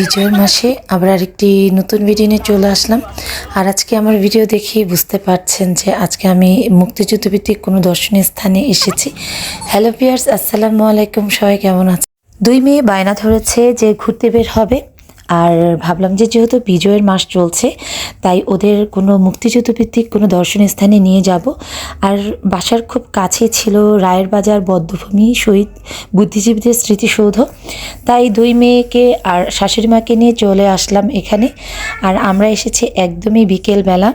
বিজয়ের মাসে আবার আরেকটি নতুন ভিডিও নিয়ে চলে আসলাম। আর আজকে আমার ভিডিও দেখে বুঝতে পারছেন যে আজকে আমি মুক্তিযুদ্ধভিত্তিক কোনো দর্শনীয় স্থানে এসেছি। হ্যালো পিয়ার্স আসসালামু আলাইকুম, সবাই কেমন আছে দুই মেয়ে বায়না ধরেছে যে ঘুরতে বের হবে। আর ভাবলাম যে যেহেতু বিজয়ের মাস চলছে, তাই ওদের কোনো মুক্তিযুদ্ধভিত্তিক কোনো দর্শনীয় স্থানে নিয়ে যাব। আর বাসার খুব কাছে ছিল রায়ের বাজার, বদ্ধভূমি, শহীদ বুদ্ধিজীবীদের স্মৃতিসৌধ। তাই দুই মেয়েকে আর শাশুড়ি মাকে নিয়ে চলে আসলাম এখানে। আর আমরা এসেছি একদমই বিকেলবেলা।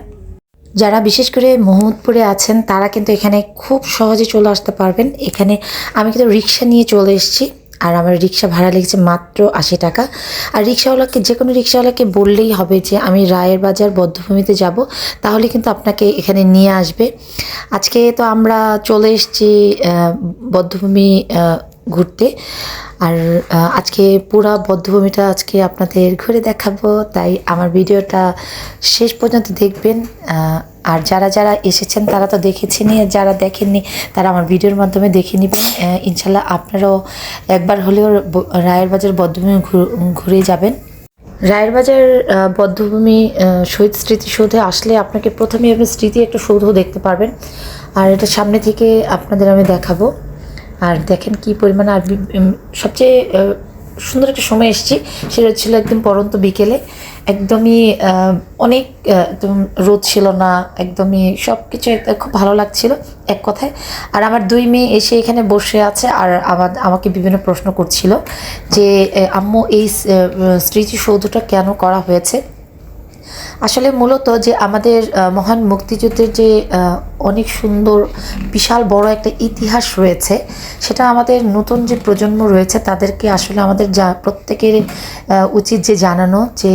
যারা বিশেষ করে মোহাম্মদপুরে আছেন, তারা কিন্তু এখানে খুব সহজে চলে আসতে পারবেন। এখানে আমি কিন্তু রিক্সা নিয়ে চলে এসেছি। আর আমার রিক্সা ভাড়া লেগেছে মাত্র আশি টাকা। আর রিক্সাওয়ালাকে যে কোনো রিক্সাওয়ালাকে বললেই হবে যে, আমি রায়ের বাজার বদ্ধভূমিতে যাব, তাহলে কিন্তু আপনাকে এখানে নিয়ে আসবে। আজকে তো আমরা চলে এসেছি বদ্ধভূমি ঘুরতে। আর আজকে পুরা বদ্ধভূমিটা আজকে আপনাদের ঘুরে দেখাবো। তাই আমার ভিডিওটা শেষ পর্যন্ত দেখবেন। আর যারা যারা এসেছেন, তারা তো দেখেছেনই আর যারা দেখেননি, তারা আমার ভিডিওর মাধ্যমে দেখে নেবেন। ইনশাল্লাহ আপনারাও একবার হলেও রায়ের বাজার বদ্ধভূমি ঘুরে যাবেন। রায়ের বাজার বদ্ধভূমি শহীদ স্মৃতিসৌধে আসলে আপনাকে প্রথমে আপনি স্মৃতি একটা সৌধ দেখতে পারবেন। আর এটা সামনে থেকে আপনাদের আমি দেখাবো। আর দেখেন কি পরিমাণে আর সবচেয়ে সুন্দর একটা সময় এসেছি। সেটা ছিল একদম পরন্ত বিকেলে। একদমই অনেক একদম রোদ ছিল না, একদমই সব কিছু খুব ভালো লাগছিল এক কথায়। আর আমার দুই মেয়ে এসে এখানে বসে আছে আর আমার, আমাকে বিভিন্ন প্রশ্ন করছিল যে আম্মু এই স্মৃতিসৌধটা কেন করা হয়েছে? আসলে মূলত যে আমাদের মহান মুক্তিযুদ্ধের যে অনেক সুন্দর, বিশাল বড় একটা ইতিহাস রয়েছে, সেটা আমাদের নতুন যে প্রজন্ম রয়েছে, তাদেরকে আসলে আমাদের যা, প্রত্যেকের উচিত যে জানানো যে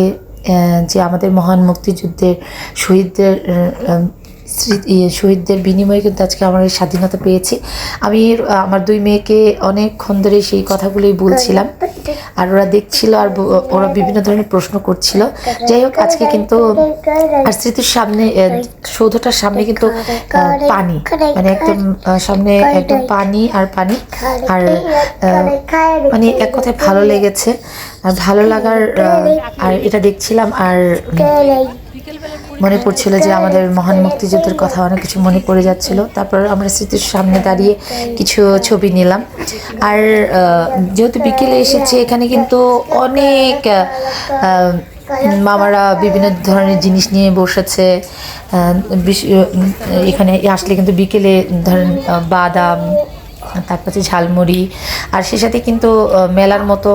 যে আমাদের মহান মুক্তিযুদ্ধের শহীদদের ইয়ে, শহীদদের বিনিময়ে কিন্তু আজকে আমার স্বাধীনতা পেয়েছি। আমি আমার দুই মেয়েকে অনেকক্ষণ ধরে সেই কথাগুলোই বলছিলাম। আর ওরা দেখছিল আর ওরা বিভিন্ন ধরনের প্রশ্ন করছিল। যাই হোক আজকে কিন্তু আর স্মৃতির সামনে সৌধটার সামনে কিন্তু পানি। মানে একদম সামনে একদম পানি আর পানি। আর মানে এক কথায় ভালো লেগেছে। আর ভালো লাগার আর এটা দেখছিলাম। আর মনে পড়ছিল যে আমাদের মহান মুক্তিযুদ্ধের কথা অনেক কিছু মনে পড়ে যাচ্ছিল। তারপর আমরা স্মৃতির সামনে দাঁড়িয়ে কিছু ছবি নিলাম। আর যেহেতু বিকেলে এসেছে এখানে কিন্তু অনেক মামারা বিভিন্ন ধরনের জিনিস নিয়ে বসেছে। এখানে আসলে কিন্তু বিকেলে ধরেন বাদাম তারপর হচ্ছে ঝালমুড়ি। আর সে সাথে কিন্তু মেলার মতো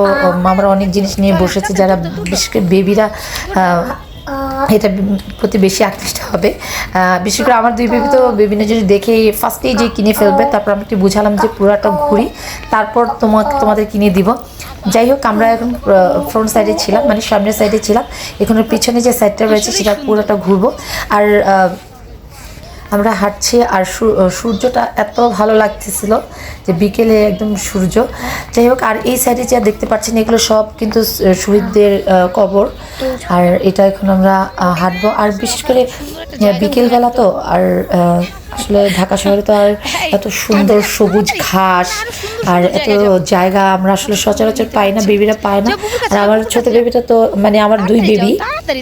আমরা অনেক জিনিস নিয়ে বসেছি। যারা বিশেষ করে বেবিরা এটা প্রতি বেশি আকৃষ্ট হবে। বিশেষ করে আমার দুই বেবি তো বিভিন্ন জিনিস দেখে ফার্স্টেই যে কিনে ফেলবে তারপর আমি একটু বুঝালাম যে পুরাটা ঘুরি তারপর তোমাকে তোমাদের কিনে দিব। যাই হোক আমরা এখন ফ্রন্ট সাইডে ছিলাম মানে সামনের সাইডে ছিলাম। এখন পিছনে যে সাইডটা রয়েছে সেটা পুরোটা ঘুরবো। আর আমরা হাঁটছি আর সূর্যটা এত ভালো লাগতেছিল যে বিকেলে একদম সূর্য। যাই হোক, আর এই সাইডে যা দেখতে পাচ্ছেন, এগুলো সব কিন্তু শহীদদের কবর। আর এটা এখন আমরা হাঁটবো। আর বিশেষ করে বিকেলবেলা তো, আর আসলে ঢাকা শহরে তো আর এত সুন্দর সবুজ ঘাস আর এত জায়গা আমরা আসলে সচরাচর পাই না বেবিরা পায় না। আর আমার ছোট বেবিটা তো মানে আমার দুই বেবি।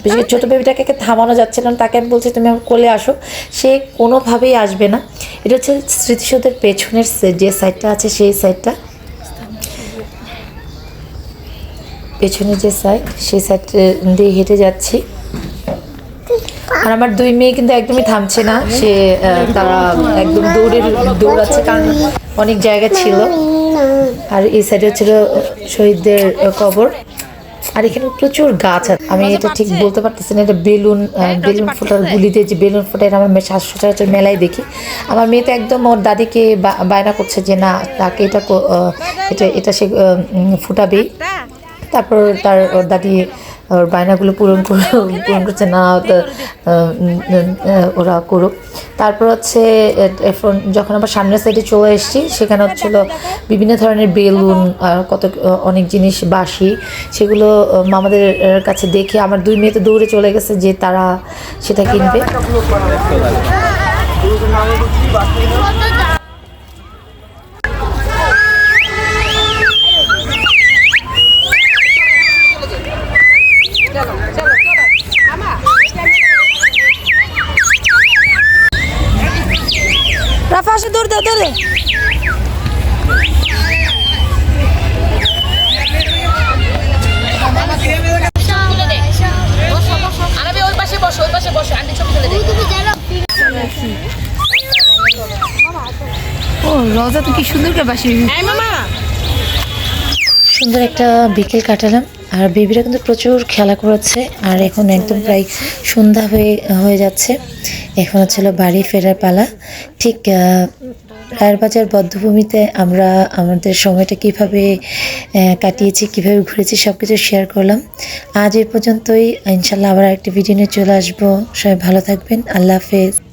বিশেষ ছোট বেবিটাকে থামানো যাচ্ছে না তাকে আমি বলছি তুমি আমার কোলে আসো। সে কোনোভাবেই আসবে না। এটা হচ্ছে স্মৃতিসৌধের পেছনের যে সাইডটা আছে সেই সাইডটা। পেছনের যে সাইড সেই সাইড দিয়ে হেঁটে যাচ্ছি। আর আমার দুই মেয়ে কিন্তু একদমই থামছে না। সে তারা একদম দৌড়ে দৌড়াচ্ছে কারণ অনেক জায়গা ছিল। আর এই সাইডে ছিল শহীদদের কবর। আর এখানে প্রচুর গাছ আছে। আমি এটা ঠিক বলতে পারতেছি না এটা বেলুন আহ, বেলুন ফোটার গুলি দিয়ে যে বেলুন ফোটা এটা আমার মেয়ে শাশ- সচরাচর মেলায় দেখি। আমার মেয়ে তো একদম ওর দাদিকে বায়না করছে যে না তাকে এটা এটা এটা সে ফুটাবেই। তারপর তার ওর দাদি ওর বায়নাগুলো পূরণ পূরণ করছে না ওরা করুক। তারপর হচ্ছে এখন যখন আবার সামনের সাইডে চলে এসেছি সেখানে হচ্ছিল বিভিন্ন ধরনের বেলুন আর কত অনেক জিনিস বাসি সেগুলো মামাদের কাছে দেখে আমার দুই মেয়ে তো দৌড়ে চলে গেছে যে তারা সেটা কিনবে। রাফা আসে দৌড় দে দৌড় দে। পাশে বসো ওই পাশে বসো আন্টি ছবি তুলে দেখো। ও রোজা তো কি সুন্দর করে বাসি সুন্দর একটা বিকেল কাটালাম। আর বেবিরা কিন্তু প্রচুর খেলা করেছে আর এখন একদম প্রায় সন্ধ্যা হয়ে হয়ে যাচ্ছে। এখন হচ্ছে বাড়ি ফেরার পালা। ঠিক আহ, রায়ের বাজার বদ্ধভূমিতে আমরা আমাদের সময়টা কীভাবে কাটিয়েছি কীভাবে ঘুরেছি সব কিছু শেয়ার করলাম। আজ এই পর্যন্তই। ইনশাল্লাহ আবার একটা ভিডিও নিয়ে চলে আসব। সবাই ভালো থাকবেন। আল্লাহ হাফেজ।